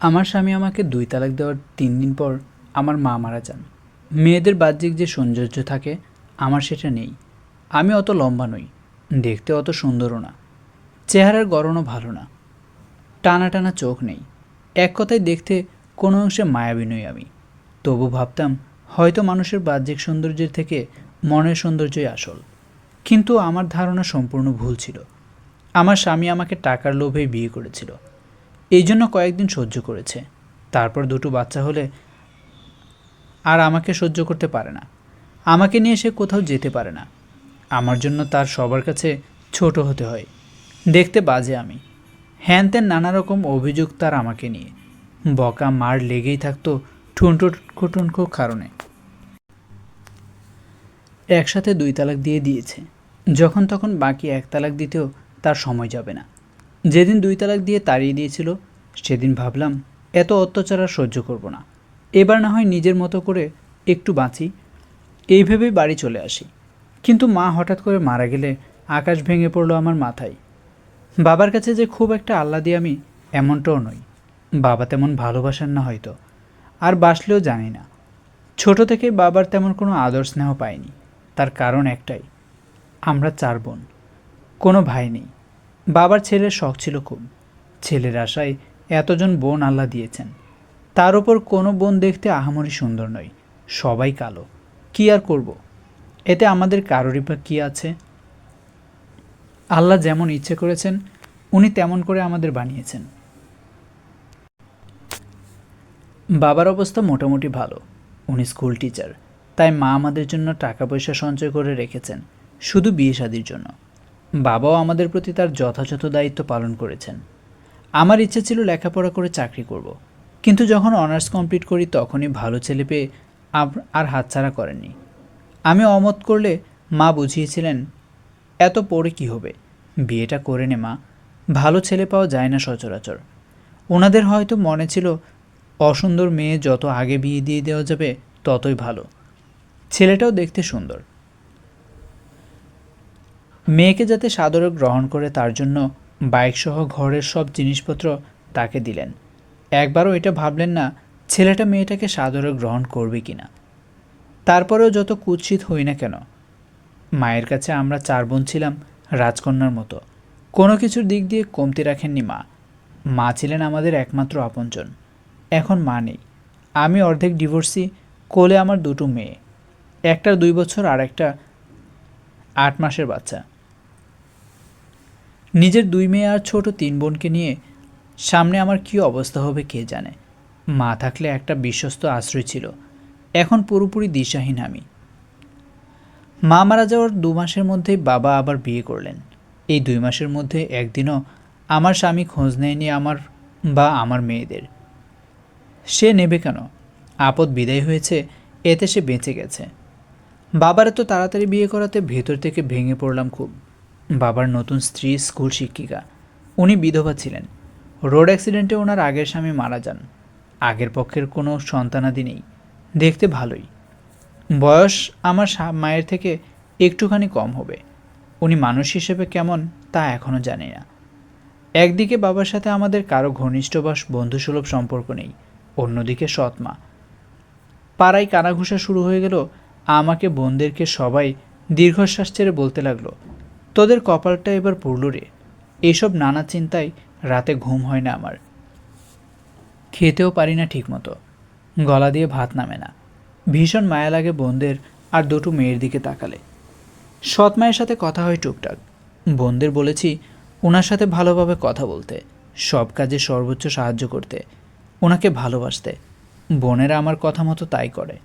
আমার স্বামী আমাকে দুই তালাক দেওয়ার তিন দিন পর আমার মা মারা যান। মেয়েদের বাহ্যিক যে সৌন্দর্য থাকে, আমার সেটা নেই। আমি অত লম্বা নই, দেখতে অত সুন্দরও না। চেহারার গড়নও ভালো না। টানা টানা চোখ নেই। এক কথায় দেখতে কোনো অংশে মায়াবী নই আমি। তবু ভাবতাম, হয়তো মানুষের বাহ্যিক সৌন্দর্যের থেকে মনের সৌন্দর্যই আসল। কিন্তু আমার ধারণা সম্পূর্ণ ভুল ছিল। আমার স্বামী আমাকে টাকার লোভে বিয়ে করেছিল। এই জন্য কয়েকদিন সহ্য করেছে। তারপর দুটো বাচ্চা হলে আর আমাকে সহ্য করতে পারে না। আমাকে নিয়ে সে কোথাও যেতে পারে না। আমার জন্য তার সবার কাছে ছোট হতে হয়। দেখতে বাজে আমি। হ্যান ত্যান নানা রকম অভিযোগ তার আমাকে নিয়ে। বকা মার লেগেই থাকতো ঠুনঠো ঠুনঠো কারণে। একসাথে দুই তালাক দিয়ে দিয়েছে। যখন তখন বাকি এক তালাক দিতেও তার সময় যাবে না। যেদিন দুই তালাক দিয়ে তাড়িয়ে দিয়েছিল, সেদিন ভাবলাম, এত অত্যাচার আর সহ্য করব না। এবার না হয় নিজের মতো করে একটু বাঁচি। এই ভেবেই বাড়ি চলে আসি। কিন্তু মা হঠাৎ করে মারা গেলে আকাশ ভেঙে পড়ল আমার মাথায়। বাবার কাছে যে খুব একটা আল্লাহ দিয়ে আমি এমনটাও নই। বাবা তেমন ভালোবাসার না হয়তো। আর বাসলেও জানি না। ছোট থেকে বাবার তেমন কোনো আদর স্নেহ পাইনি। তার কারণ একটাই, আমরা চার বোন। কোনো ভাই নেই। বাবার ছেলের শখ ছিল খুব। ছেলের আশায় এতজন বোন আল্লাহ দিয়েছেন। তার ওপর কোনো বোন দেখতে আহামরি সুন্দর নয়, সবাই কালো। কি আর করব? এতে আমাদের কারোরই বা কী আছে? আল্লাহ যেমন ইচ্ছে করেছেন, উনি তেমন করে আমাদের বানিয়েছেন। বাবার অবস্থা মোটামুটি ভালো। উনি স্কুল টিচার, তাই মা আমাদের জন্য টাকা পয়সা সঞ্চয় করে রেখেছেন, শুধু বিয়ে শাদির জন্য। বাবাও আমাদের প্রতি তার যথাযথ দায়িত্ব পালন করেছেন। আমার ইচ্ছে ছিল লেখাপড়া করে চাকরি করব। কিন্তু যখন অনার্স কমপ্লিট করি তখনই ভালো ছেলে পেয়ে আর হাতছাড়া করেননি। আমি অমত করলে মা বুঝিয়েছিলেন, এত পড়ে কি হবে? বিয়েটা করে নে মা। ভালো ছেলে পাওয়া যায় না সচরাচর। ওনাদের হয়তো মনে ছিল, অসুন্দর মেয়ে যত আগে বিয়ে দিয়ে দেওয়া যাবে ততই ভালো। ছেলেটাও দেখতে সুন্দর। মেয়েকে যাতে সাদরে গ্রহণ করে তার জন্য বাইকসহ ঘরের সব জিনিসপত্র তাকে দিলেন। একবারও এটা ভাবলেন না, ছেলেটা মেয়েটাকে সাদরে গ্রহণ করবে কি না তারপরেও যত কুৎসিত হই না কেন, মায়ের কাছে আমরা চার বোন ছিলাম রাজকন্যার মতো। কোনো কিছুর দিক দিয়ে কমতি রাখেননি মা। মা ছিলেন আমাদের একমাত্র আপনজন। এখন মা নেই। আমি অর্ধেক ডিভোর্সি, কোলে আমার দুটো মেয়ে। একটার দুই বছর আর একটা আট মাসের বাচ্চা। নিজের দুই মেয়ে আর ছোট তিন বোনকে নিয়ে সামনে আমার কী অবস্থা হবে কে জানে? মা থাকলে একটা বিশ্বস্ত আশ্রয় ছিল। এখন পুরোপুরি দিশাহীন আমি। মা মারা যাওয়ার দু মাসের মধ্যেই বাবা আবার বিয়ে করলেন। এই দুই মাসের মধ্যে একদিনও আমার স্বামী খোঁজ নেয়নি আমার বা আমার মেয়েদের। সে নেবে কেন? আপদ বিদায় হয়েছে, এতে সে বেঁচে গেছে। বাবার এত তাড়াতাড়ি বিয়ে করাতে ভেতর থেকে ভেঙে পড়লাম খুব। বাবার নতুন স্ত্রী স্কুল শিক্ষিকা। উনি বিধবা ছিলেন। রোড অ্যাক্সিডেন্টে ওনার আগের স্বামী মারা যান। আগের পক্ষের কোনো সন্তানাদি নেই। দেখতে ভালোই। বয়স আমার মায়ের থেকে একটুখানি কম হবে। উনি মানুষ হিসেবে কেমন তা এখনও জানি না। একদিকে বাবার সাথে আমাদের কারও ঘনিষ্ঠ বা বন্ধুসুলভ সম্পর্ক নেই, অন্যদিকে সৎ মা। পাড়ায় কানাঘুষা শুরু হয়ে গেল, আমাকে বোনদেরকে সবাই দীর্ঘশ্বাস ছেড়ে বলতে লাগল তোদের কপালটা এবার পড়ল রে। এসব নানা চিন্তায় রাতে ঘুম হয় না আমার। খেতেও পারি না ঠিকমতো। গলা দিয়ে ভাত নামে না। ভীষণ মায়া লাগে বোনদের আর দুটো মেয়ের দিকে তাকালে। সৎ মায়ের সাথে কথা হয় টুকটাক। বোনদের বলেছি, ওনার সাথে ভালোভাবে কথা বলতে, সব কাজে সর্বোচ্চ সাহায্য করতে, ওনাকে ভালোবাসতে। বোনেরা আমার কথা মতো তাই করে।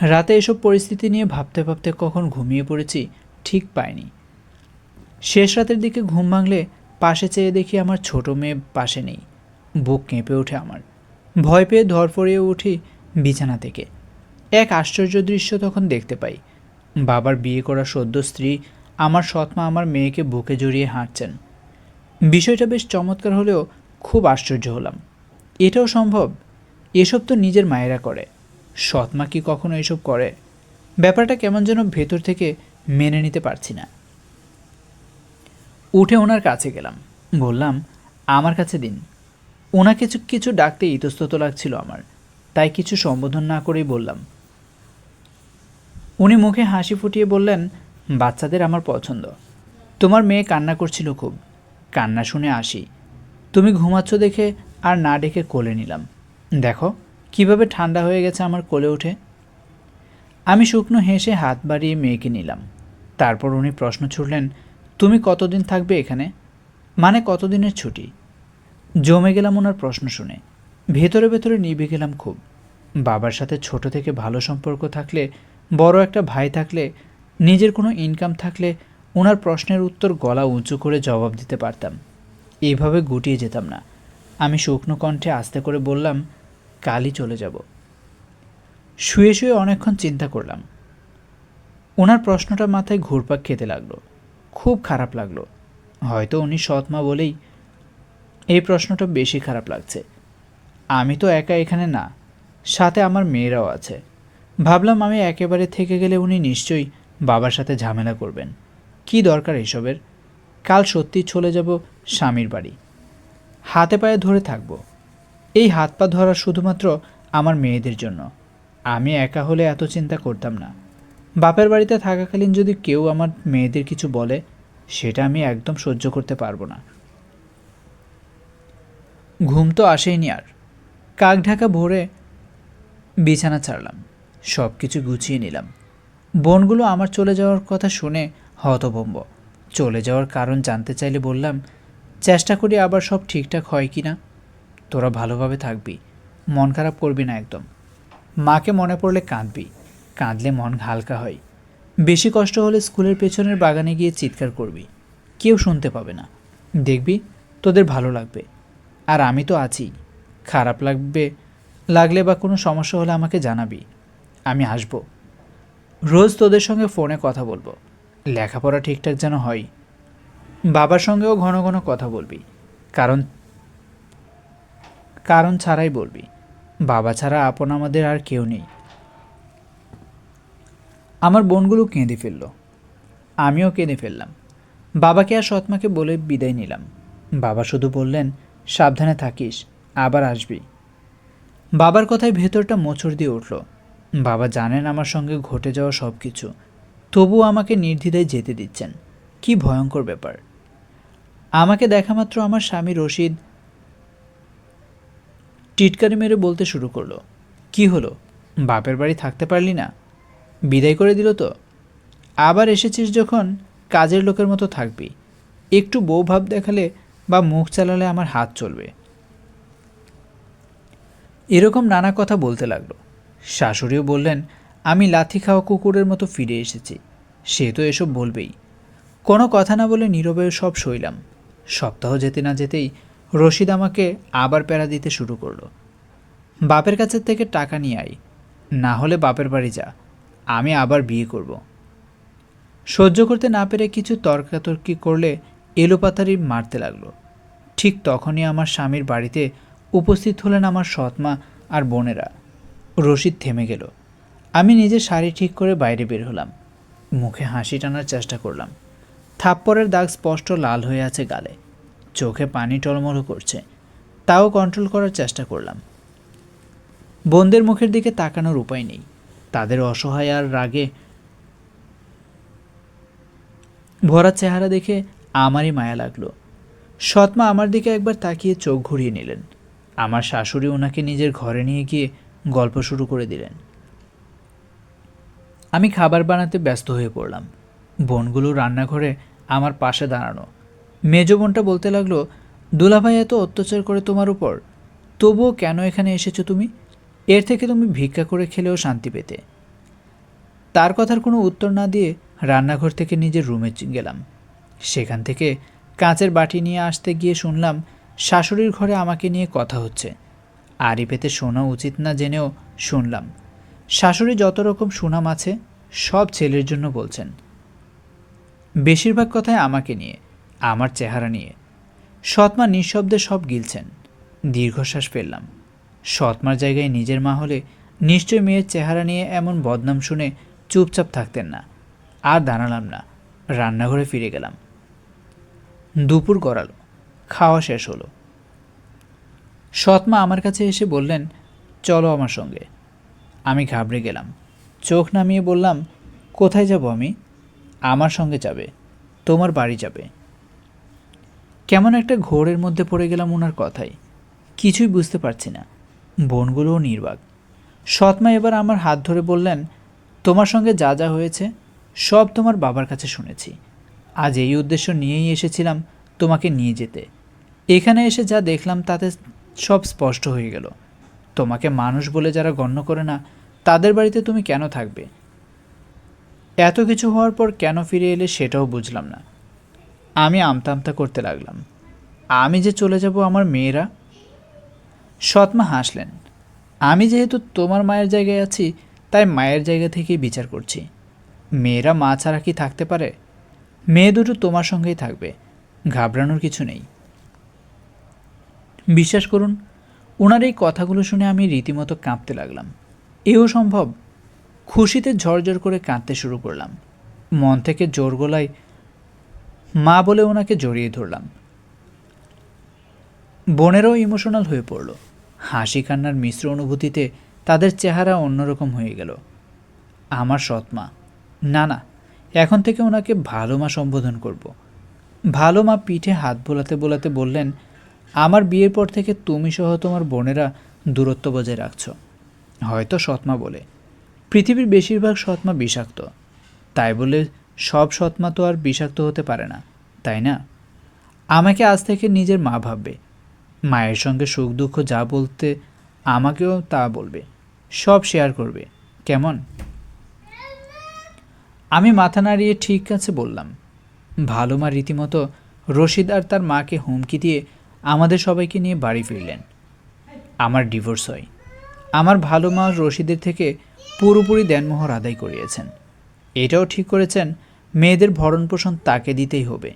রাতে এসব পরিস্থিতি নিয়ে ভাবতে ভাবতে কখন ঘুমিয়ে পড়েছি ঠিক পাইনি। শেষ রাতের দিকে ঘুম ভাঙলে পাশে চেয়ে দেখি আমার ছোট মেয়ে পাশে নেই। বুক কেঁপে ওঠে আমার। ভয় পেয়ে ধরফরিয়ে উঠি বিছানা থেকে। এক আশ্চর্য দৃশ্য তখন দেখতে পাই। বাবার বিয়ে করা সদ্য স্ত্রী আমার সৎমা আমার মেয়েকে বুকে জড়িয়ে হাঁটছেন। বিষয়টা বেশ চমৎকার হলেও খুব আশ্চর্য হলাম। এটাও সম্ভব? এসব তো নিজের মায়েরা করে। সৎমা কি কখনো এসব করে? ব্যাপারটা কেমন যেন ভেতর থেকে মেনে নিতে পারছি না। উঠে ওনার কাছে গেলাম। বললাম, আমার কাছে দিন। ওনা কিছু কিছু ডাকতে ইতস্তত লাগছিল আমার। তাই কিছু সম্বোধন না করেই বললাম। উনি মুখে হাসি ফুটিয়ে বললেন, বাচ্চাদের আমার পছন্দ। তোমার মেয়ে কান্না করছিল খুব। কান্না শুনে আসি। তুমি ঘুমাচ্ছ দেখে আর না ডেকে কোলে নিলাম। দেখো, কীভাবে ঠান্ডা হয়ে গেছে আমার কোলে উঠে। আমি শুকনো হেসে হাত বাড়িয়ে মেয়েকে নিলাম। তারপর উনি প্রশ্ন ছুড়লেন, তুমি কতদিন থাকবে এখানে? মানে কতদিনের ছুটি? জমে গেলাম ওনার প্রশ্ন শুনে। ভেতরে ভেতরে নিভে গেলাম খুব। বাবার সাথে ছোট থেকে ভালো সম্পর্ক থাকলে, বড় একটা ভাই থাকলে, নিজের কোনো ইনকাম থাকলে ওনার প্রশ্নের উত্তর গলা উঁচু করে জবাব দিতে পারতাম। এইভাবে গুটিয়ে যেতাম না। আমি শুকনো কণ্ঠে আস্তে করে বললাম, কালই চলে যাব। শুয়ে শুয়ে অনেকক্ষণ চিন্তা করলাম। ওনার প্রশ্নটা মাথায় ঘুরপাক খেতে লাগল। খুব খারাপ লাগল। হয়তো উনি সৎমা বলেই এই প্রশ্নটা বেশি খারাপ লাগছে। আমি তো একা এখানে না, সাথে আমার মেয়েরাও আছে। ভাবলাম আমি একেবারে থেকে গেলে উনি নিশ্চয়ই বাবার সাথে ঝামেলা করবেন। কি দরকার এসবের? কাল সত্যি চলে যাব স্বামীর বাড়ি। হাতে পায়ে ধরে থাকব। এই হাত পা ধরা শুধুমাত্র আমার মেয়েদের জন্য। আমি একা হলে এত চিন্তা করতাম না। বাপের বাড়িতে থাকাকালীন যদি কেউ আমার মেয়েদের কিছু বলে, সেটা আমি একদম সহ্য করতে পারব না। ঘুম তো আসেইনি আর। কাক ঢাকা ভোরে বিছানা ছাড়লাম সব কিছু গুছিয়ে নিলাম। বোনগুলো আমার চলে যাওয়ার কথা শুনে হতভম্ব। চলে যাওয়ার কারণ জানতে চাইলে বললাম, চেষ্টা করি আবার সব ঠিকঠাক হয় কি না? তোরা ভালোভাবে থাকবি, মন খারাপ করবি না একদম। মাকে মনে পড়লে কাঁদবি। কাঁদলে মন হালকা হয়। বেশি কষ্ট হলে স্কুলের পেছনের বাগানে গিয়ে চিৎকার করবি। কেউ শুনতে পাবে না। দেখবি, তোদের ভালো লাগবে। আর আমি তো আছি। খারাপ লাগবে, লাগলে বা কোনো সমস্যা হলে আমাকে জানাবি। আমি আসব। রোজ তোদের সঙ্গে ফোনে কথা বলব। লেখাপড়া ঠিকঠাক যেন হয়। বাবার সঙ্গেও ঘন ঘন কথা বলবি। কারণ কারণ ছাড়াই বলবি। বাবা ছাড়া আপন আমাদের আর কেউ নেই। আমার বোনগুলো কেঁদে ফেলল। আমিও কেঁদে ফেললাম। বাবাকে আর সৎমাকে বলে বিদায় নিলাম। বাবা শুধু বললেন, সাবধানে থাকিস, আবার আসবি। বাবার কথায় ভেতরটা মোচড় দিয়ে উঠল। বাবা জানেন আমার সঙ্গে ঘটে যাওয়া সব কিছু তবুও আমাকে নির্দ্বিধায় যেতে দিচ্ছেন। কি ভয়ঙ্কর ব্যাপার। আমাকে দেখা মাত্র আমার স্বামী রশিদ টিটকারি মেরে বলতে শুরু করল। কি হলো? বাপের বাড়ি থাকতে পারলি না? বিদায় করে দিল তো? আবার এসেছিস যখন, কাজের লোকের মতো থাকবি। একটু বউ ভাব দেখালে বা মুখ চালালে আমার হাত চলবে। এরকম নানা কথা বলতে লাগল। শাশুড়িও বললেন, আমি লাথি খাওয়া কুকুরের মতো ফিরে এসেছি। সে তো এসব বলবেই। কোনো কথা না বলে নীরবে সব সইলাম। সপ্তাহ যেতে না যেতেই রশিদ আমাকে আবার প্যারা দিতে শুরু করল। বাপের কাছের থেকে টাকা নিয়ে আই না হলে বাপের বাড়ি যা। আমি আবার বিয়ে করব। সহ্য করতে না পেরে কিছু তর্কাতর্কি করলে এলোপাতারি মারতে লাগল। ঠিক তখনই আমার স্বামীর বাড়িতে উপস্থিত হলেন আমার সৎমা আর বোনেরা। রশিদ থেমে গেল। আমি নিজে শাড়ি ঠিক করে বাইরে বের হলাম। মুখে হাসি টানার চেষ্টা করলাম। থাপ্পড়ের দাগ স্পষ্ট লাল হয়ে আছে গালে। চোখে পানি টলমল করছে। তাও কন্ট্রোল করার চেষ্টা করলাম। বোনদের মুখের দিকে তাকানোর উপায় নেই। তাদের অসহায় আর রাগে। ভরা চেহারা দেখে আমারই মায়া লাগল। সৎমা আমার দিকে একবার তাকিয়ে চোখ ঘুরিয়ে নিলেন। আমার শাশুড়ি ওনাকে নিজের ঘরে নিয়ে গিয়ে গল্প শুরু করে দিলেন। আমি খাবার বানাতে ব্যস্ত হয়ে পড়লাম। বোনগুলো রান্নাঘরে আমার পাশে দাঁড়ানো। মেজ বোনটা বলতে লাগল, দুলাভাই এত অত্যাচার করে তোমার উপর, তবুও কেন এখানে এসেছ তুমি? এর থেকে তুমি ভিক্ষা করে খেলেও শান্তি পেতে। তার কথার কোনো উত্তর না দিয়ে রান্নাঘর থেকে নিজের রুমে গেলাম। সেখান থেকে কাঁচের বাটি নিয়ে আসতে গিয়ে শুনলাম শাশুড়ির ঘরে আমাকে নিয়ে কথা হচ্ছে। আড়ি পেতে শোনা উচিত না জেনেও শুনলাম। শাশুড়ি যত রকম সুনাম আছে, সব ছেলের জন্য বলছেন। বেশিরভাগ কথাই আমাকে নিয়ে, আমার চেহারা নিয়ে। সৎমা নিঃশব্দে সব গিলছেন। দীর্ঘশ্বাস ফেললাম। সৎমার জায়গায় নিজের মা হলে নিশ্চয় মেয়ের চেহারা নিয়ে এমন বদনাম শুনে চুপচাপ থাকতেন না। আর দাঁড়ালাম না, রান্নাঘরে ফিরে গেলাম। দুপুর গড়ালো, খাওয়া শেষ হলো। সৎমা আমার কাছে এসে বললেন, চলো আমার সঙ্গে। আমি ঘাবড়ে গেলাম, চোখ নামিয়ে বললাম, কোথায় যাব আমি? আমার সঙ্গে যাবে, তোমার বাড়ি যাবে। কেমন একটা ঘোরের মধ্যে পড়ে গেলাম ওনার কথাই কিছুই বুঝতে পারছি না। বোনগুলোও নির্বাক। সৎমা এবার আমার হাত ধরে বললেন, তোমার সঙ্গে যা যা হয়েছে, সব তোমার বাবার কাছে শুনেছি। আজ এই উদ্দেশ্য নিয়েই এসেছিলাম তোমাকে নিয়ে যেতে। এখানে এসে যা দেখলাম তাতে সব স্পষ্ট হয়ে গেল। তোমাকে মানুষ বলে যারা গণ্য করে না, তাদের বাড়িতে তুমি কেন থাকবে? এত কিছু হওয়ার পর কেন ফিরে এলে সেটাও বুঝলাম না। আমি আমতা আমতা করতে লাগলাম। আমি যে চলে যাব আমার মেয়েরা সৎমা হাসলেন, আমি যেহেতু তোমার মায়ের জায়গায় আছি, তাই মায়ের জায়গা থেকেই বিচার করছি। মেয়েরা মা ছাড়া কি থাকতে পারে? মেয়ে দুটো তোমার সঙ্গেই থাকবে, ঘাবড়ানোর কিছু নেই। বিশ্বাস করুন ওনার এই কথাগুলো শুনে আমি রীতিমতো কাঁপতে লাগলাম। এও সম্ভব, খুশিতে ঝরঝর করে কাঁদতে শুরু করলাম। মন থেকে জোর গলায়, মা বলে ওনাকে জড়িয়ে ধরলাম। বোনেরও ইমোশনাল হয়ে পড়ল। হাসি কান্নার মিশ্র অনুভূতিতে তাদের চেহারা অন্যরকম হয়ে গেল। আমার সৎমা, না না, এখন থেকে ওনাকে ভালো মা সম্বোধন করব। ভালো মা পিঠে হাত বোলাতে বোলাতে বললেন, আমার বিয়ের পর থেকে তুমি সহ তোমার বোনেরা দূরত্ব বজায় রাখছ। হয়তো সৎমা বলে। পৃথিবীর বেশিরভাগ সৎমা বিষাক্ত। তাই বলে সব সৎমা তো আর বিষাক্ত হতে পারে না, তাই না? আমাকে আজ থেকে নিজের মা ভাববে। মায়ের সঙ্গে সুখ দুঃখ যা বলতে আমাকেও তা বলবে, সব শেয়ার করবে। কেমন? আমি মাথা নাড়িয়ে ঠিক আছে বললাম। ভালো মা রীতিমতো রশিদ আর তার মাকে হুমকি দিয়ে আমাদের সবাইকে নিয়ে বাড়ি ফিরলেন। আমার ডিভোর্স হয়। আমার ভালো মা রশিদের থেকে পুরোপুরি দেনমোহর আদায় করিয়েছেন। এটাও ঠিক করেছেন, মেয়েদের ভরণ পোষণ তাকে দিতেই হবে।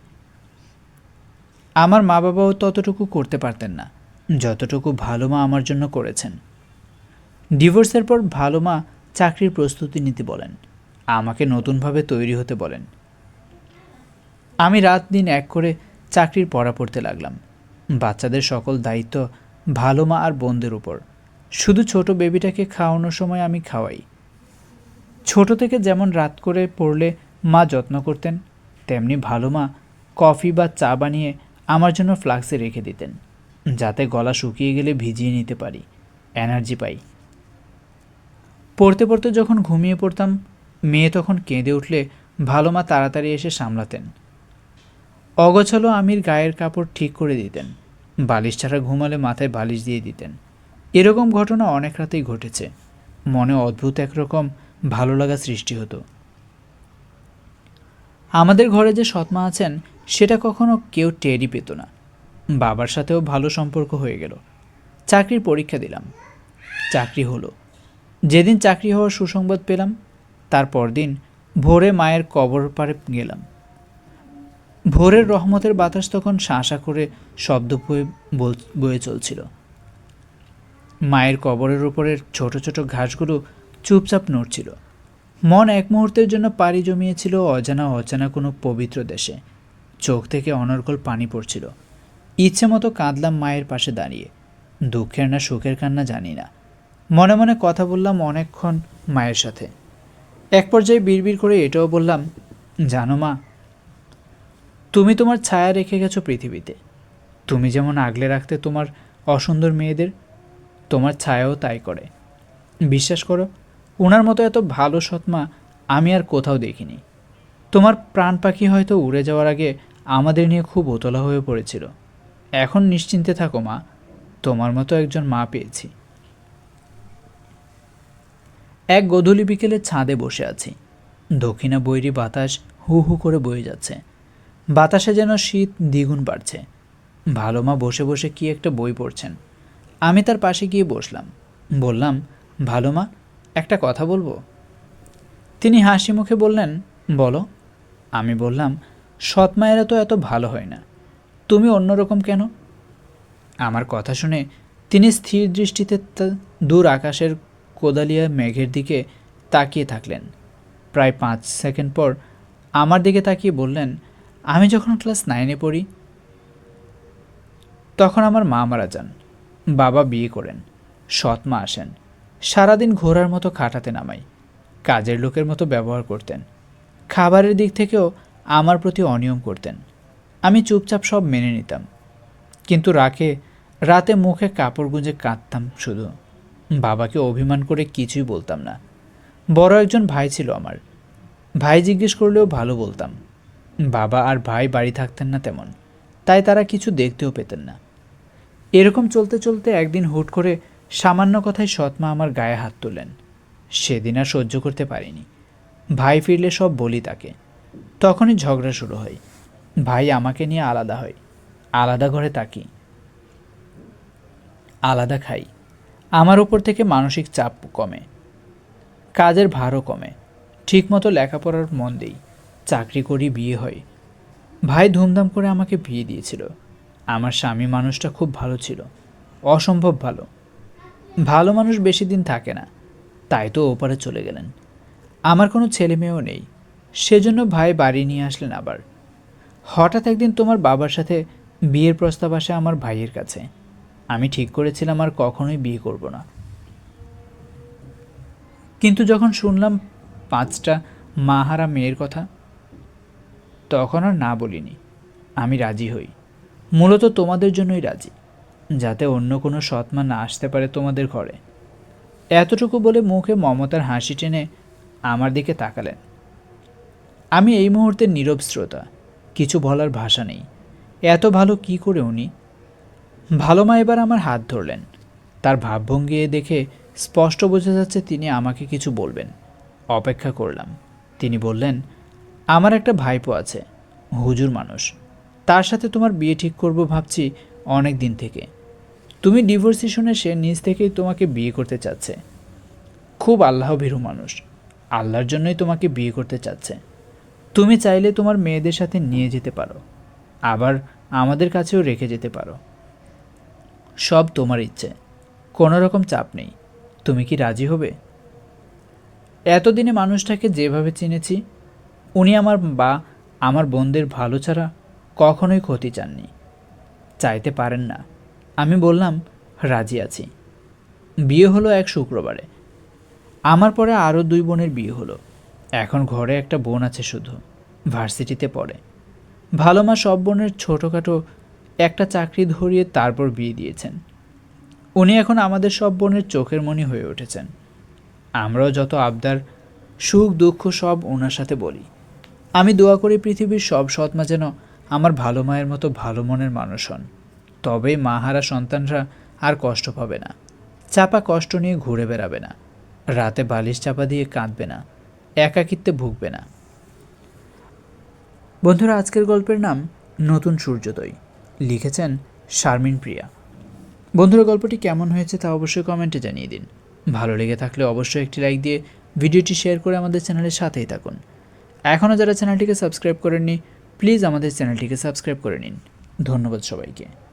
আমার মা বাবাও ততটুকু করতে পারতেন না। যতটুকু ভালো মা আমার জন্য করেছেন। ডিভোর্সের পর ভালো মা চাকরির প্রস্তুতি নিতে বলেন। আমাকে নতুনভাবে তৈরি হতে বলেন। আমি রাত দিন এক করে চাকরির পড়া পড়তে লাগলাম। বাচ্চাদের সকল দায়িত্ব ভালো মা আর বোনদের উপর। শুধু ছোট বেবিটাকে খাওয়ানোর সময় আমি খাওয়াই। ছোট থেকে যেমন রাত করে পড়লে মা যত্ন করতেন, তেমনি ভালো মা কফি বা চা বানিয়ে আমার জন্য ফ্লাক্সে রেখে দিতেন, যাতে গলা শুকিয়ে গেলে ভিজিয়ে নিতে পারি, এনার্জি পাই। পড়তে পড়তে যখন ঘুমিয়ে পড়তাম, মেয়ে তখন কেঁদে উঠলে ভালো মা তাড়াতাড়ি এসে সামলাতেন। অগছালো আমির গায়ের কাপড় ঠিক করে দিতেন, বালিশ ছাড়া ঘুমালে মাথায় বালিশ দিয়ে দিতেন। এরকম ঘটনা অনেক রাতেই ঘটেছে, মনে অদ্ভুত একরকম ভালো লাগা সৃষ্টি হতো। আমাদের ঘরে যে সৎমা আছেন সেটা কখনো কেউ টেরই পেত না। বাবার সাথেও ভালো সম্পর্ক হয়ে গেল। চাকরির পরীক্ষা দিলাম। চাকরি হলো। যেদিন চাকরি হওয়ার সুসংবাদ পেলাম তারপর দিন ভোরে মায়ের কবর পাড়ে গেলাম। ভোরের রহমতের বাতাস তখন শাঁসা করে শব্দ বয়ে চলছিল। মায়ের কবরের উপরের ছোট ছোট ঘাসগুলো চুপচাপ নড়ছিল। মন এক মুহূর্তের জন্য পাড়ি জমিয়েছিল অজানা অজানা কোনো পবিত্র দেশে। চোখ থেকে অনর্গল পানি পড়ছিল। ইচ্ছে মতো কাঁদলাম মায়ের পাশে দাঁড়িয়ে। দুঃখের না সুখের কান্না জানি না। মনে মনে কথা বললাম অনেকক্ষণ মায়ের সাথে। এক পর্যায়ে বিড়বিড় করে এটাও বললাম, জানো মা, তুমি তোমার ছায়া রেখে গেছো পৃথিবীতে। তুমি যেমন আগলে রাখতে তোমার অসুন্দর মেয়েদের, তোমার ছায়াও তাই করে। বিশ্বাস করো ওনার মতো এত ভালো সৎমা আমি আর কোথাও দেখিনি। তোমার প্রাণ পাখি হয়তো উড়ে যাওয়ার আগে আমাদের নিয়ে খুব ওতলা হয়ে পড়েছিল। এখন নিশ্চিন্তে থাকো মা, তোমার মতো একজন মা পেয়েছি। এক গধূলি বিকেলে ছাদে বসে আছি। দক্ষিণা বৈরী বাতাস হু হু করে বয়ে যাচ্ছে। বাতাসে যেন শীত দ্বিগুণ বাড়ছে। ভালো মা বসে বসে কি একটা বই পড়ছেন। আমি তার পাশে গিয়ে বসলাম। বললাম, ভালো মা, একটা কথা বলব? তিনি হাসি মুখে বললেন, বলো। আমি বললাম সৎ মায়েরা তো এত ভালো হয় না। তুমি অন্যরকম কেন? আমার কথা শুনে তিনি স্থির দৃষ্টিতে দূর আকাশের কোদালিয়া মেঘের দিকে তাকিয়ে থাকলেন। প্রায় পাঁচ সেকেন্ড পর আমার দিকে তাকিয়ে বললেন, আমি যখন ক্লাস নাইনে পড়ি, তখন আমার মা মারা যান। বাবা বিয়ে করেন, সৎ মা আসেন। সারাদিন ঘোরার মতো খাটাতে নামাই, কাজের লোকের মতো ব্যবহার করতেন। খাবারের দিক থেকেও আমার প্রতি অনিয়ম করতেন। আমি চুপচাপ সব মেনে নিতাম। কিন্তু রাকে, রাতে মুখে কাপড় গুঁজে কাঁদতাম শুধু। বাবাকে অভিমান করে কিছুই বলতাম না। বড় একজন ভাই ছিল আমার। ভাই জিজ্ঞেস করলেও ভালো বলতাম। বাবা আর ভাই বাড়ি থাকতেন না তেমন। তাই তারা কিছু দেখতেও পেতেন না। এরকম চলতে চলতে একদিন হুট করে সামান্য কথায় সৎমা আমার গায়ে হাত তোলেন। সেদিন আর সহ্য করতে পারিনি। ভাই ফিরলে সব বলি তাকে। তখনই ঝগড়া শুরু হয়। ভাই আমাকে নিয়ে আলাদা হয়। আলাদা ঘরে থাকি। আলাদা খাই। আমার ওপর থেকে মানসিক চাপ কমে। কাজের ভারও কমে। ঠিকমতো লেখাপড়ার মন দেই। চাকরি করি, বিয়ে হয়। ভাই ধুমধাম করে আমাকে বিয়ে দিয়েছিল। আমার স্বামী মানুষটা খুব ভালো ছিল। অসম্ভব ভালো। ভালো মানুষ বেশি দিন থাকে না। তাই তো ওপারে চলে গেলেন। আমার কোনো ছেলে মেয়েও নেই। সেজন্য ভাই বাড়ি নিয়ে আসলেন আবার। হঠাৎ একদিন তোমার বাবার সাথে বিয়ের প্রস্তাব আসে আমার ভাইয়ের কাছে। আমি ঠিক করেছিলাম আর কখনোই বিয়ে করব না। কিন্তু যখন শুনলাম পাঁচটা মাহারা মেয়ের কথা, তখন আর না বলিনি। আমি রাজি হই। মূলত তোমাদের জন্যই রাজি, যাতে অন্য কোনো সৎমা না আসতে পারে তোমাদের ঘরে। এতটুকু বলে মুখে মমতার হাসি টেনে আমার দিকে তাকালেন। আমি এই মুহূর্তে নীরব শ্রোতা, কিছু বলার ভাষা নেই। এত ভালো কি করে উনি? ভালো মা এবার আমার হাত ধরলেন। তার ভাবভঙ্গি দেখে স্পষ্ট বোঝা যাচ্ছে তিনি আমাকে কিছু বলবেন। অপেক্ষা করলাম। তিনি বললেন, আমার একটা ভাইপো আছে, হুজুর মানুষ। তার সাথে তোমার বিয়ে ঠিক করব ভাবছি অনেক দিন থেকে। তুমি ডিভোর্সিশনে সে নিজ থেকেই তোমাকে বিয়ে করতে চাচ্ছে। খুব আল্লাহ ভীরু মানুষ। আল্লাহর জন্যই তোমাকে বিয়ে করতে চাচ্ছে। তুমি চাইলে তোমার মেয়েদের সাথে নিয়ে যেতে পারো, আবার আমাদের কাছেও রেখে যেতে পারো। সব তোমার ইচ্ছে, কোনো রকম চাপ নেই। তুমি কি রাজি হবে? এতদিনে মানুষটাকে যেভাবে চিনেছি, উনি আমার বা আমার বোনদের ভালো ছাড়া কখনোই ক্ষতি চাননি। চাইতে পারেন না। আমি বললাম, রাজি আছি। বিয়ে হলো এক শুক্রবারে। আমার পরে আরও দুই বোনের বিয়ে হলো। এখন ঘরে একটা বোন আছে শুধু। ভার্সিটিতে পড়ে। ভালো মা সব বোনের ছোটোখাটো একটা চাকরি ধরিয়ে তারপর বিয়ে দিয়েছেন। উনি এখন আমাদের সব বোনের চোখের মণি হয়ে উঠেছেন। আমরাও যত আবদার, সুখ, দুঃখ সব ওনার সাথে বলি। আমি দোয়া করি পৃথিবীর সব সৎমা যেন আমার ভালো মায়ের মতো ভালো মনের মানুষ হন। তবেই মাহারা সন্তানরা আর কষ্ট পাবে না। চাপা কষ্ট নিয়ে ঘুরে বেড়াবে না। রাতে বালিশ চাপা দিয়ে কাঁদবে না। একাকিত্বে ভুগবে না। বন্ধুরা, আজকের গল্পের নাম নতুন সূর্যোদয়। লিখেছেন শারমিন প্রিয়া। বন্ধুরা, গল্পটি কেমন হয়েছে তা অবশ্যই কমেন্টে জানিয়ে দিন। ভালো লেগে থাকলে অবশ্যই একটি লাইক দিয়ে ভিডিওটি শেয়ার করে আমাদের চ্যানেলের সাথেই থাকুন। এখনও যারা চ্যানেলটিকে সাবস্ক্রাইব করেননি, প্লিজ আমাদের চ্যানেলটিকে সাবস্ক্রাইব করে নিন। ধন্যবাদ সবাইকে।